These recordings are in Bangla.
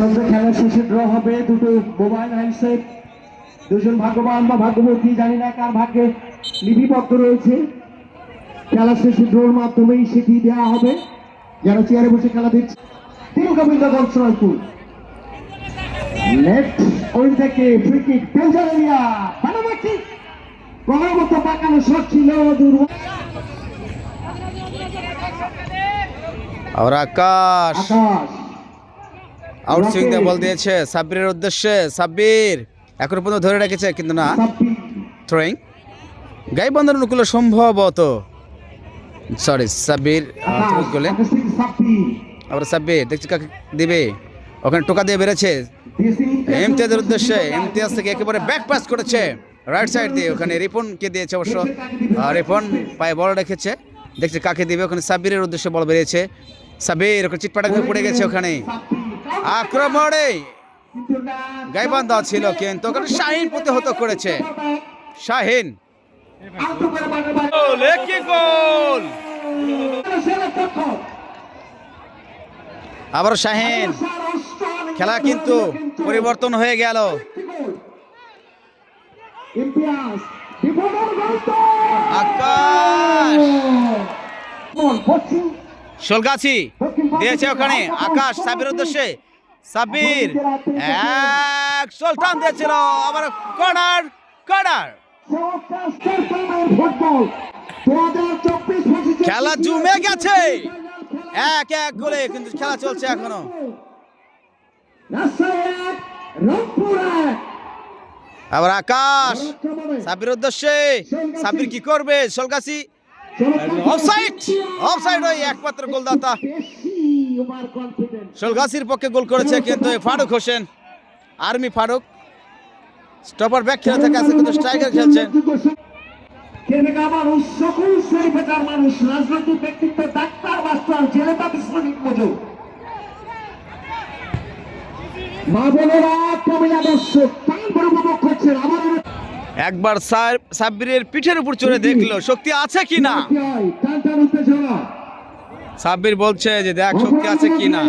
নিঃসন্দেহে খেলা শেষে ড্র হবে। দুটো মোবাইল হ্যান্ডসেট দুজন ভাগ্যবান বা ভাগ্যবতী জানি না কার ভাগ্যে লিপিবদ্ধ রয়েছে। খেলা শেষে ড্রোর মাধ্যমেই সেটি দেওয়া হবে। যারা চেয়ারে বসে খেলা দিচ্ছে গলসরাইপুর লেফট ওই থেকে ফ্রি কিক গলার মতো পাকানো শট ছিল আকাশ। আউটসুইং দিয়ে বল দিয়েছে সাব্বিরের উদ্দেশ্যে। সাব্বির এখনও পর্যন্ত ধরে রেখেছে কিন্তু না। থ্রোয়িং গাইবান্ধার অনুকূলে সম্ভবত। সরি সাব্বির থ্রো করলে। আকাশ থেকে সাব্বির। আবার সাব্বির দেখছি কাকে দিবে। ওখানে টোকা দিয়ে বেড়েছে। ইমতিয়াজের উদ্দেশ্যে ইমতিয়াজ থেকে একেবারে ব্যাক পাস করেছে। রাইট সাইড দিয়ে ওখানে রিপনকে দিয়েছে অবশ্য। আর রিপন পায়ে বল রেখেছে। দেখছে কাকে দিবে ওখানে সাব্বিরের উদ্দেশ্যে বল বেরিয়েছে। সাব্বির ওখানে চিটপাটা পড়ে গেছে ওখানে। আক্রমণে গাইবান্ধা ছিল কিন্তু ওখানে শাহিন প্রতিহত করেছে। শাহিন। আবার শাহিন। খেলা কিন্তু পরিবর্তন হয়ে গেল। আকাশ। শোলগাছি, দিয়েছে ওখানে আকাশ সাবির উদ্দেশ্যে। সাবির, এক সুলতান দিয়েছিল, আবার কর্নার কর্নার। খেলা জমে গেছে। এক এক গোলে কিন্তু খেলা চলছে এখনও। আবার আকাশ, সাবির উদ্দেশ্যে। সাবির কি করবে? শোলগাছি অফসাইড অফসাইড ওই একমাত্র গোলদাতা। শোলগাছির পক্ষে গোল করেছে কিন্তু Faruk Hossain, army Faruk. Stopper back খেলে থাকে আছে কিন্তু স্ট্রাইকার খেলছেন মানুষ সকল শ্রেণি মানুষ করছেন আবার একবার সাব্বিরের পিঠের উপর চড়ে দেখল শক্তি আছে কি না? সাব্বির বলছে যে দেখ শক্তি আছে কি না?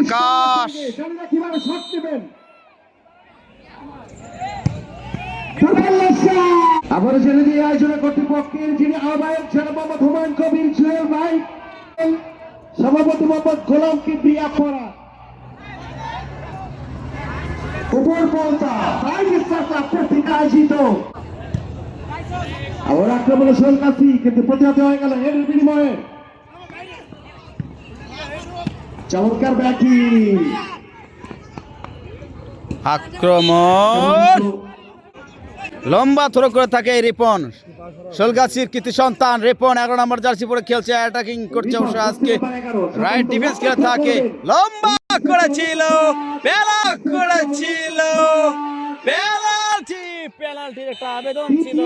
আকাশ। আবারও জেনে দিয়ে কর্তৃপক্ষের যিনি আহ্বায়ক ছেলে মোহাম্মদ হুমায়ুন কবির জুয়েল ভাই। সভাপতি মোহাম্মদ গোলাম কিবরিয়া পড়া উপর পৌঁছা প্রাইজ স্টার্টা প্রতিকা আয়োজিত। আবার আক্রমণে সলকাসি কিন্তু প্রতিহত হয়ে গেল এর বিনিময়ে। চমৎকার ব্যাটিং। আক্রমণ। লম্বা থ্রো করে থাকে এই রিপন। শোলগাছির কৃতি সন্তান রিপন, এগারো নম্বর জার্সি পরে খেলছে অ্যাটাকিং করছে অবশ্য আজকে। রাইট ডিফেন্স খেলে থাকে। লম্বা করেছিল পেলা করেছিল, পেনাল্টি পেনাল্টির একটা আবেদন ছিল।